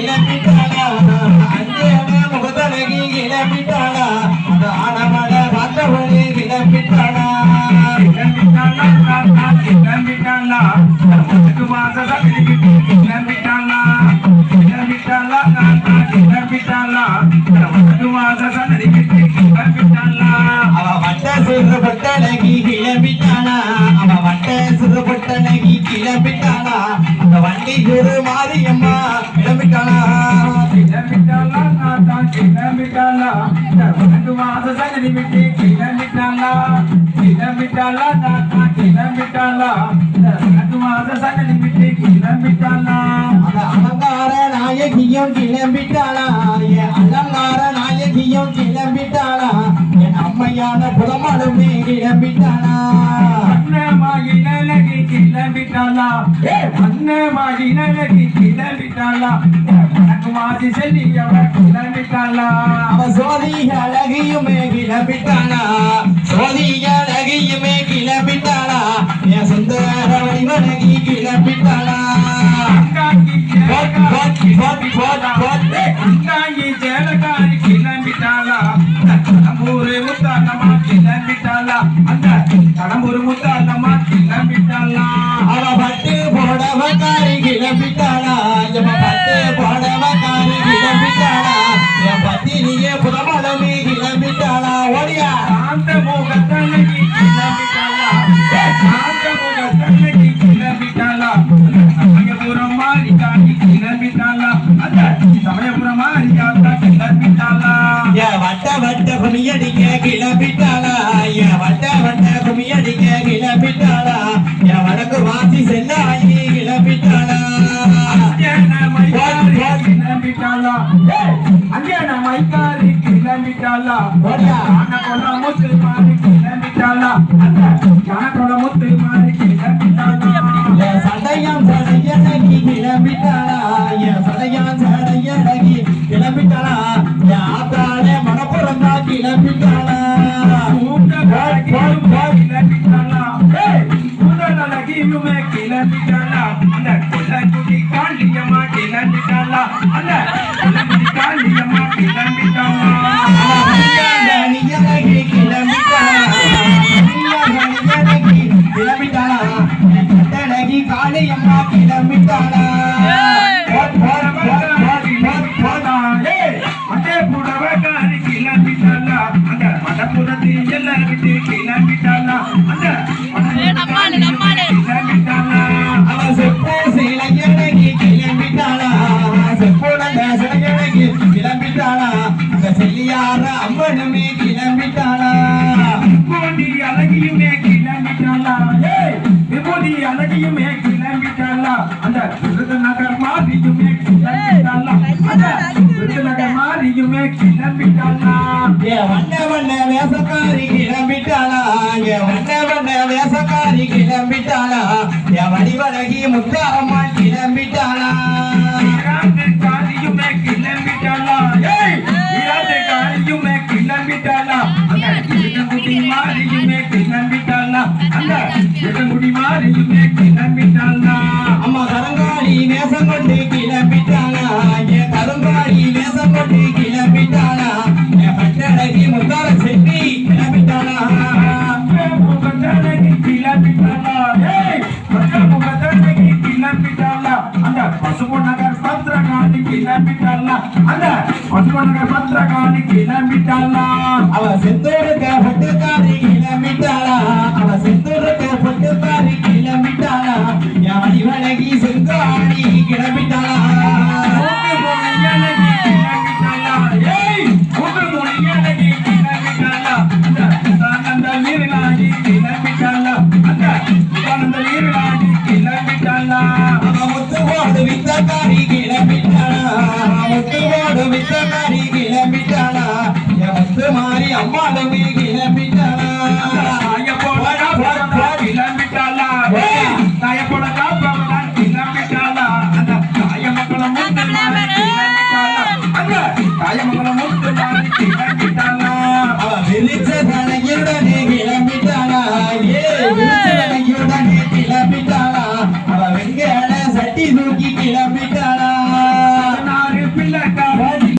கிளம்பிட்டாளா அஞ்சே முகத்தழகி கிளம்பிட்டாளா அந்த ஆனமல பார்த்தவளே கிளம்பிட்டாளா கிளம்பிட்டாளா தாத்தா கிளம்பிட்டாளா கிளம்பிட்டாளா கிளம்பிட்டாளா தாத்தா கிளம்பிட்டாளா முத்துக்கு மாச சக்திக்கு கிளம்பிட்டாளா கிளம்பிட்டாளா கிளம்பிட்டாளா அந்த வண்டி கிளம்பிட்டாளா கிளம்பிட்டாளா தாத்தா கிளம்பிட்டாளா முத்துக்கு கிளம்பிட்டாளா அலங்கார நாயகியும் கிளம்பிட்டாளா? என் அலங்கார நாயகியும் கிளம்பிட்டாளா என் அம்மையான புலமாலுமே கிளம்பிட்டாளா? அன்னமாகி நலகி கிளம்பிட்டாளா? எனக்கு மாசி செல்லி அவ கிளம்பிட்டாளா? அவ சோதிக அழகியுமே கிளம்பிட்டாளா? சோதிக அழகியுமே கிளம்பிட்டாளா? என் சுந்தர கிளம்பிட்டாளா? கிளம்பிட்டாளா? ஜானகொல முத்து மாறி கிளம்பிட்டாளா? அந்த ஜானகொல முத்து மாறி கிளம்பிட்டாளா? என் சடையான் சடையழகி கிளம்பிட்டாளா? என் சடையான் சடையழகி கிளம்பிட்டாளா? என் ஆத்தாளே மனப்புறம் தான் கிளம்பிட்டாளா? போட், சிலையழகி கிளம்பிட்டாளா? அம்மனுமே கிளம்பிட்டாளா? அழகியுமே கிளம்பிட்டாளா? ஏய், விபூதி அழகியுமே கிளம்பிட்டாளா அந்த விருதுநகர் மாறியுமே கிளம்பிட்டாளா அந்த விருதுநகர் மாறியுமே கிளம்பிட்டாளா ஏ வண்ண வண்ண வேசக்காரி கிளம்பிட்டாளா ஏ வண்ண வண்ண வேசக்காரி கிளம்பிட்டாளா ஏ வடிவழகி முத்தாரம்மா வேஷம் கொண்டு கிளம்பிட்டாளா? ஏ பட்டழகி முத்தார செட்டி கிளம்பிட்டாளா அவ செந்தூருக்க அம்மாள மீகி